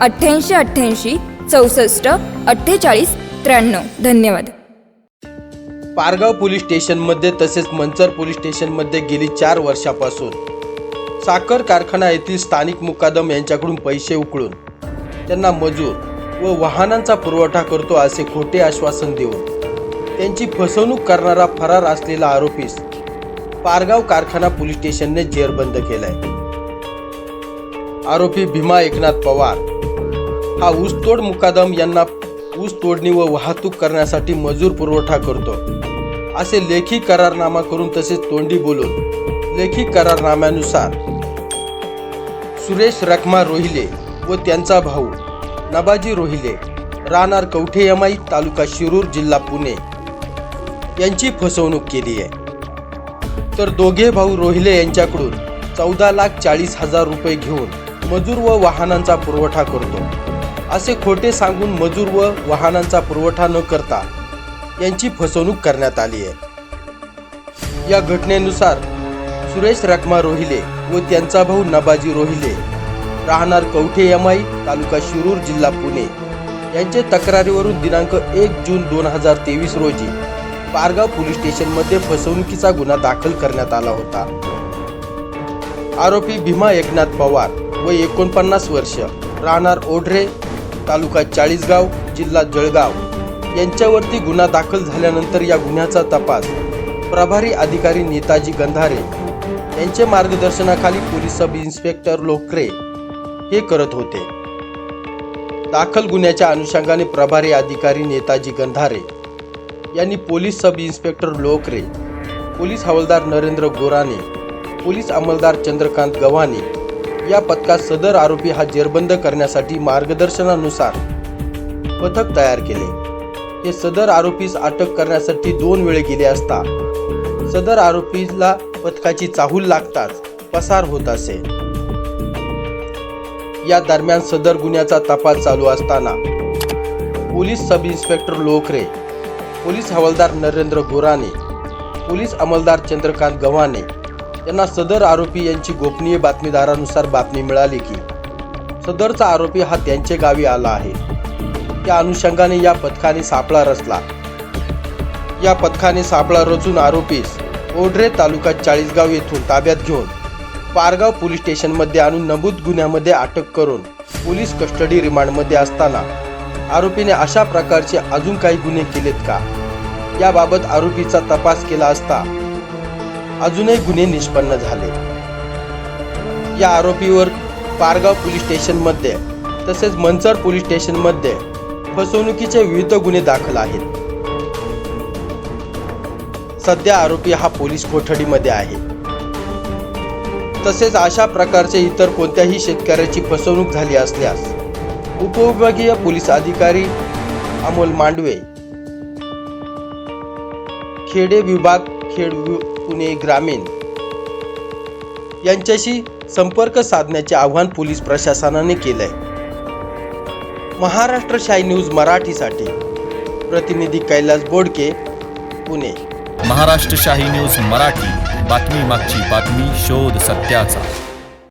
अठ्ठ्याऐंशी अठ्ठ्याऐंशी चौसष्ट अठ्ठेचाळीस त्र्याण्णव. धन्यवाद. पारगाव पोलीस स्टेशनमध्ये तसेच मंचर पोलीस स्टेशनमध्ये गेली चार वर्षापासून साखर कारखाना येथील स्थानिक मुकादम यांच्याकडून पैसे उकळून त्यांना मजूर व वाहनांचा पुरवठा करतो असे खोटे आश्वासन देऊन त्यांची फसवणूक करणारा फरार असलेला आरोपीस पारगाव कारखाना पोलीस स्टेशनने जेरबंद केलाय. आरोपी भीमा एकनाथ पवार हा ऊसतोड मुकादम यांना ऊस तोडणी व वाहतूक करण्यासाठी मजूर पुरवठा करतो. असे लेखी करारनामा करून तसेच तोंडी बोलून लेखी करारनाम्यानुसार सुरेश रखमा रोहिले व त्यांचा भाऊ नबाजी रोहिले राहणार कवठेयमाई तालुका शिरूर जिल्हा पुणे यांची फसवणूक केली आहे. तर दोघे भाऊ रोहिले यांच्याकडून चौदा लाख चाळीस हजार रुपये घेऊन मजूर व वाहनांचा पुरवठा करतो. असे खोटे सांगून मजूर व वाहनांचा पुरवठा न करता यांची फसवणूक करण्यात आली आहे. या घटनेनुसार सुरेश रकमा रोहिले व त्यांचा भाऊ नबाजी रोहिले राहणार कवठे यमाई तालुका शिरूर जिल्हा पुणे. यांचे तक्रारीवरून दिनांक एक जून दोन हजार तेवीस रोजी पारगाव पोलीस स्टेशनमध्ये फसवणुकीचा गुन्हा दाखल करण्यात आला होता. आरोपी भीमा एकनाथ पवार व एकोणपन्नास वर्ष राहणार ओढरे तालुका चाळीसगाव जिल्हा जळगाव. यांच्यावरती गुन्हा दाखल झाल्यानंतर या गुन्ह्याचा तपास. प्रभारी अधिकारी नेताजी गंधारे यांच्या मार्गदर्शनाखाली पोलीस सब इन्स्पेक्टर लोकरे हे करत होते. दाखल गुन्ह्याच्या अनुषंगाने प्रभारी अधिकारी नेताजी गंधारे यांनी police sub inspector Lokare police हवालदार नरेंद्र गोराने पोलीस अंमलदार चंद्रकांत गव्हाणे या पथकात सदर आरोपी हा जेरबंद करण्यासाठी मार्गदर्शनानुसार पथक तयार केले. हे सदर आरोपीस अटक करण्यासाठी दोन वेळे गेले असता सदर आरोपीला पथकाची चाहूल लागताच पसार होत असे. या दरम्यान सदर गुन्ह्याचा तपास चालू असताना police sub inspector Lokare police हवालदार नरेंद्र गोराने पोलीस अंमलदार चंद्रकांत गव्हाणे यांना सदर आरोपी यांची गोपनीय बातमीदारानुसार बातमी मिळाली की सदरचा आरोपी हा त्यांचे गावी आला आहे. त्या अनुषंगाने या पथकाने सापळा रचला. या पथकाने सापळा रचून आरोपीस ओढरे तालुका चाळीसगाव येथून ताब्यात घेऊन पारगाव पोलीस स्टेशनमध्ये आणून नमूद गुन्ह्यामध्ये अटक करून पोलीस कस्टडी रिमांडमध्ये असताना आरोपीने अशा प्रकारचे अजून काही गुन्हे केलेत का? याबाबत आरोपीचा तपास केला असता अजूनही गुन्हे निष्पन्न झाले. या आरोपीवर पारगाव पोलीस स्टेशनमध्ये तसेच मंचर पोलीस स्टेशनमध्ये फसवणुकीचे विविध गुन्हे दाखल आहेत. सध्या आरोपी हा पोलीस कोठडीमध्ये आहे. तसेच अशा प्रकारचे इतर कोणत्याही शेतकऱ्याची फसवणूक झाली असल्यास उपविभागीय पोलीस अधिकारी अमोल मांडवे खेडे विभाग खेड पुणे ग्रामीण यांच्याशी संपर्क साधण्याचे आव्हान पोलीस प्रशासनाने केलंय. महाराष्ट्र शाही न्यूज मराठीसाठी. प्रतिनिधी कैलास बोडके पुणे. महाराष्ट्र शाही न्यूज मराठी. बातमी मागची बातमी शोध सत्याचा.